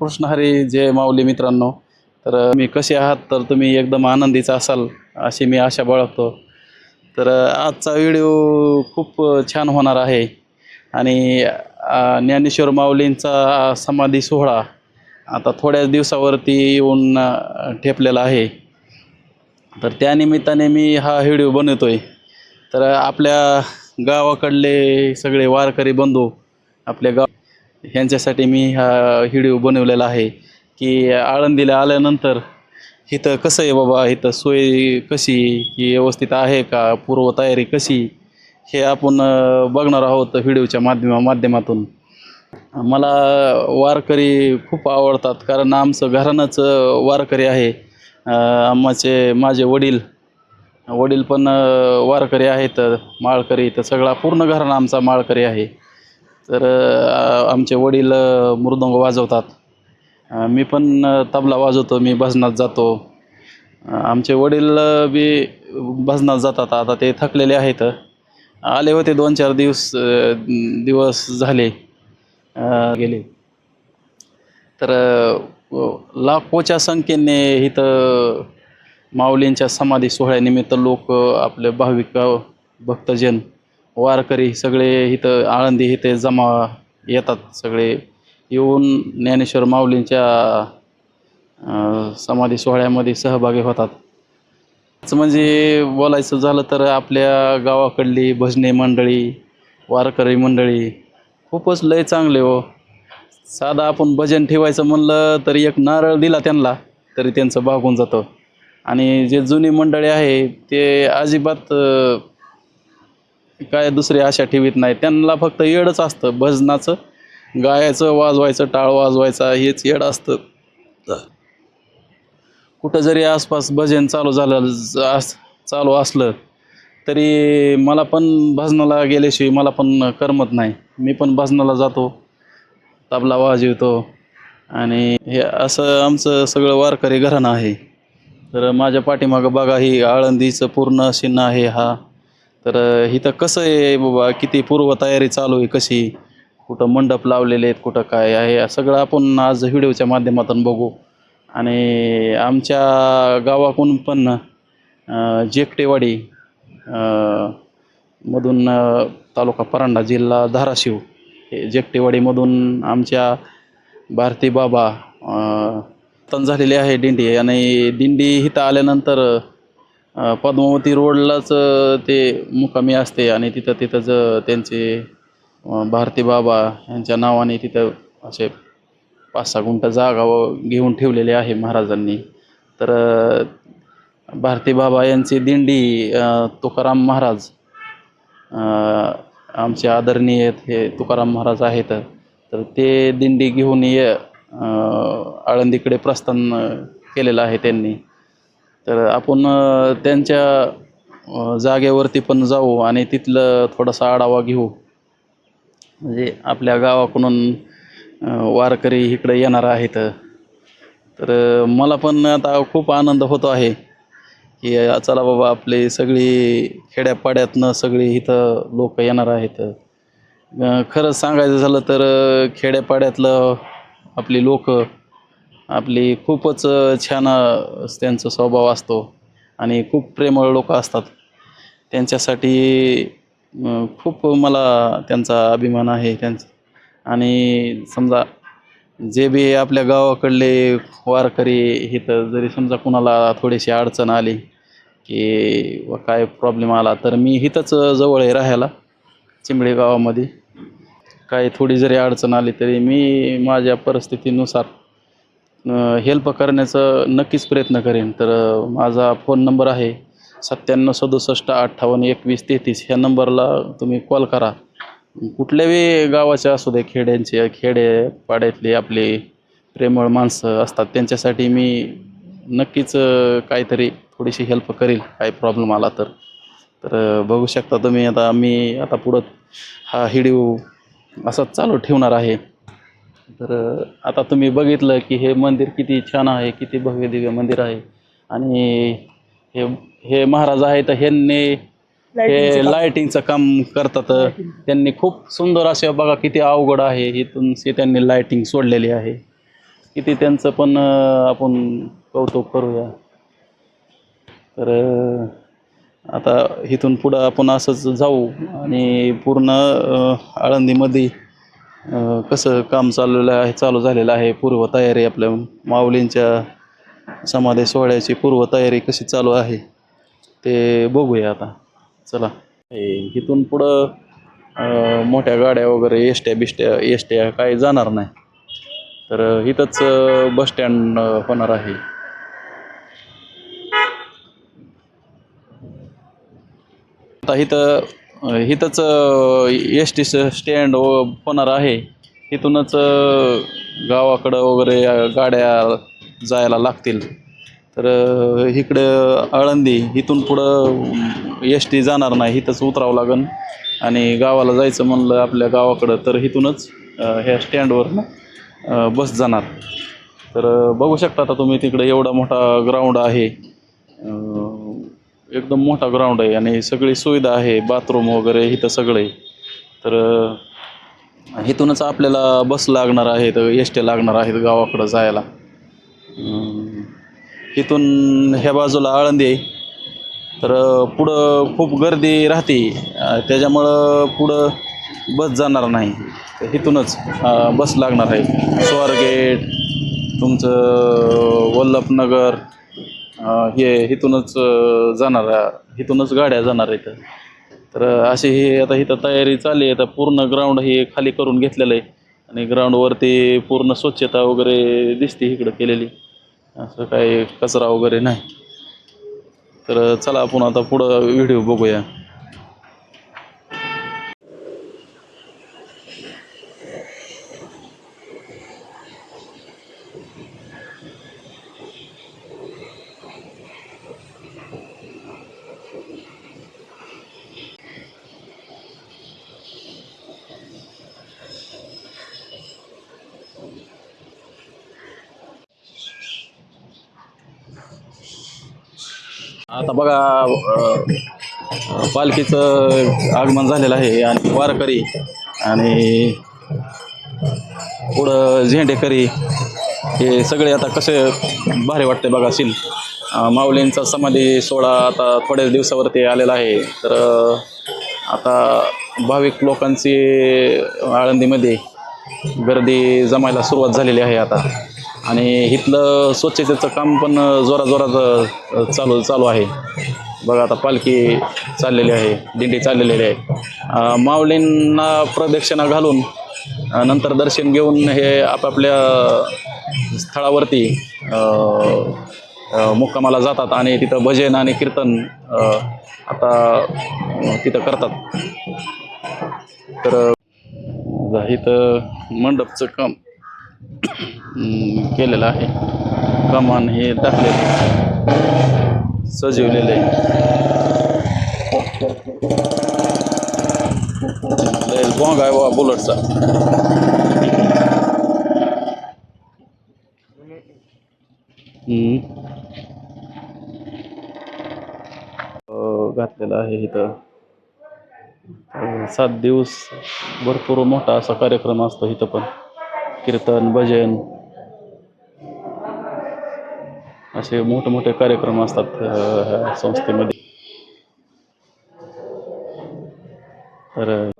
कृष्ण हरी जय माऊली मित्रांनो. तर मी कसे आहात? तर तुम्ही एकदम आनंदीचा असाल अशी मी आशा बाळगतो. तर आजचा व्हिडिओ खूप छान होणार आहे. आणि ज्ञानेश्वर माऊलींचा समाधी सोहळा आता थोड्याच दिवसावरती येऊन ठेपलेला आहे. तर त्यानिमित्ताने मी हा व्हिडिओ बनवतोय. तर आपल्या गावाकडले सगळे वारकरी बंधू आपल्या गाव ह्यांच्यासाठी मी हा व्हिडिओ बनवलेला आहे की आळंदीला आल्यानंतर इथं कसं आहे बाबा? इथं सोय कशी? की व्यवस्थित आहे का? पूर्वतयारी कशी? हे आपण बघणार आहोत व्हिडिओच्या माध्यमा माध्यमातून. मला वारकरी खूप आवडतात कारण आमचं घरानंच वारकरी आहे. आम्हाचे माझे वडील वडील पण वारकरी आहेत माळकरी. तर सगळा पूर्ण घराणं आमचा माळकरी आहे. तर आमचे वडील मृदंग वाजवतात. मी पण तबला वाजवतो मी भजनात जातो. आमचे वडील बी भजनात जातात. आता ते थकलेले आहेत. आले होते दोन चार दिवस दिवस झाले गेले. तर लाखोच्या संख्येने इथं माऊलींच्या समाधी सोहळ्यानिमित्त लोक आपले भाविक भक्तजन वारकरी सगळे इथं आळंदी इथे जमा येतात सगळे. येऊन ज्ञानेश्वर माऊलींच्या समाधी सोहळ्यामध्ये सहभागी होतात. असं म्हणजे बोलायचं झालं तर आपल्या गावाकडली भजने मंडळी वारकरी मंडळी खूपच लय चांगले हो. साधा आपण भजन ठेवायचं म्हणलं तरी एक नारळ दिला त्यांना तरी त्यांचं भागून जातं. आणि जे जुनी मंडळी आहे ते अजिबात काय दुसरी आशा ठेवीत नाही. त्यांना फक्त येडच असतं भजनाचं गायचं वाजवायचं टाळ वाजवायचा हेच येड असतं. कुठं जरी आसपास भजन चालू झालं अस चालू असलं तरी मला पण भजनाला गेल्याशिवाय मला पण करमत नाही. मी पण भजनाला जातो तबला वाजवतो आणि हे असं आमचं सगळं वारकरी घराणं आहे. तर माझ्या पाठीमागं बघा ही आळंदीचं पूर्ण शिन्न आहे हा. तर इथं कसं आहे बाबा किती पूर्वतयारी चालू आहे कशी कुठं मंडप लावलेले आहेत कुठं काय आहे सगळं आपण आज व्हिडिओच्या माध्यमातून बघू. आणि आमच्या गावाकडून पण जेकटेवाडी मधून तालुका परांडा जिल्हा धाराशिव हे जेकटेवाडीमधून आमच्या भारती बाबा तन झालेली आहे दिंडी. आणि दिंडी इथं आल्यानंतर पद्मावती रोडलाच ते मुकामी असते आणि तिथं तिथंच त्यांचे भारती बाबा यांच्या नावाने तिथं असे पाच सहा गुंठ जागा घेऊन ठेवलेली आहे महाराजांनी. तर भारती बाबा यांची दिंडी तुकाराम महाराज आमचे आदरणीय आहेत हे तुकाराम महाराज आहेत. तर ते दिंडी घेऊन ये आळंदीकडे प्रस्थान केलेलं आहे त्यांनी. तर आपण त्यांच्या जागेवरती पण जाऊ आणि तिथलं थोडासा आढावा घेऊ. म्हणजे आपल्या गावाकडून वारकरी इकडे येणार आहेत. तर मला पण आता खूप आनंद होतो आहे की चला बाबा आपली सगळी खेड्यापाड्यातनं सगळी इथं लोक येणार आहेत. खरंच सांगायचं झालं तर खेड्यापाड्यातलं आपली लोक आपली खूपच छान त्यांचा स्वभाव असतो आणि खूप प्रेमळ लोक असतात. त्यांच्यासाठी खूप मला त्यांचा अभिमान आहे त्यांचा. आणि समजा जे बी आपल्या गावाकडले वारकरी इथं जरी समजा कुणाला थोडीशी अडचण आली की व काय प्रॉब्लेम आला? तर मी इथंच जवळ आहे राहायला चिंबळे गावामध्ये. काही थोडी जरी अडचण आली तरी मी माझ्या परिस्थितीनुसार हेल्प करण्याचं नक्कीच प्रयत्न करेन. तर माझा फोन नंबर आहे सत्त्याण्णव सदुसष्ट अठ्ठावन्न एकवीस तेहतीस. ह्या नंबरला तुम्ही कॉल करा. कुठल्याही गावाच्या असू दे खेड्यांचे खेडे पाड्यातली आपली प्रेमळ माणसं असतात त्यांच्यासाठी मी नक्कीच काहीतरी थोडीशी हेल्प करेल. काही प्रॉब्लेम आला तर. तर बघू शकता तुम्ही आता मी आता पुढं हा हिडिओ असाच चालू ठेवणार आहे. तर आता तुम्ही बघितलं की हे मंदिर किती छान आहे किती भव्य दिव्य मंदिर आहे. आणि हे हे महाराज आहेत ह्यांनी हे लायटिंगचं काम. करतात. त्यांनी खूप सुंदर असे बघा किती अवघड आहे. इथून से त्यांनी लायटिंग सोडलेली आहे. किती त्यांचं पण आपण कौतुक करूया. तर आता इथून पुढं आपण असंच जाऊ आणि पूर्ण आळंदीमध्ये कसं काम चाललेलं आहे चालू झालेलं आहे पूर्वतयारी आपल्या माऊलींच्या समाधी सोहळ्याची पूर्वतयारी कशी चालू आहे ते बघूया आता. चला. इथून पुढं मोठ्या गाड्या वगैरे एसट्या बिष्ट्या एसट्या काही जाणार नाही. तर इथंच बस स्टँड होणार आहे. आता इथं इथंच एस टी स्टँड होणार आहे. इथूनच गावाकडं वगैरे गाड्या जायला लागतील. तर इकडं आळंदी इथून पुढं एस टी जाणार नाही. इथंच उतरावं लागेल आणि गावाला जायचं म्हणलं आपल्या गावाकडं तर इथूनच ह्या स्टँडवरनं बस जाणार. तर बघू शकता आता तुम्ही तिकडे एवढा मोठा ग्राउंड आहे. एकदम मोठा ग्राउंड आहे आणि सगळी सुविधा आहे बाथरूम वगैरे इथं सगळे. तर इथूनच आपल्याला बस लागणार आहेत एस टी लागणार आहेत गावाकडं जायला. इथून ह्या बाजूला आळंदी आहे. तर पुढं खूप गर्दी राहते. त्याच्यामुळं पुढं बस जाणार नाही. तर इथूनच बस लागणार आहे. स्वारगेट तुमचं वल्लभनगर हे इथूनच जाणार इथूनच गाड्या जाणार आहेत तर अशी हे आता इथं तयारी चालली आहे. आता पूर्ण ग्राउंड हे खाली करून घेतलेलं आहे. आणि ग्राउंडवरती पूर्ण स्वच्छता वगैरे दिसते इकडं केलेली. असं काही कचरा वगैरे नाही. तर चला आपण आता पुढं व्हिडिओ बघूया. आता बघा पालखीचं आगमन झालेलं आहे आणि वारकरी आणि पुढं झेंडेकरी हे सगळे आता कसे भारी वाटते बघा सीन माऊलींचा समाधी सोहळा आता थोड्याच दिवसावरती आलेला आहे. तर आता भाविक लोकांची आळंदीमध्ये गर्दी जमायला सुरुवात झालेली आहे आता. आणि इथलं स्वच्छतेचं काम पण जोराजोरात चालू चालू आहे. बघा आता पालखी चाललेली आहे दिंडी चाललेली आहे. माऊलींना प्रदक्षिणा घालून नंतर दर्शन घेऊन हे आपापल्या स्थळावरती मुक्कामाला जातात आणि तिथं भजन आणि कीर्तन आता तिथं करतात. तर इथं मंडपचं काम. केलेलं आहे. कमान हे टाकलेले सजवलेले लय बॉंग आहे बा बुलेटचा. हम्म. आहे इथं. अं, सात दिवस भरपूर असा कार्यक्रम असतो इथं पण. कीर्तन भजन. असे मोठे मोठे कार्यक्रम असतात संस्थेमध्ये. तर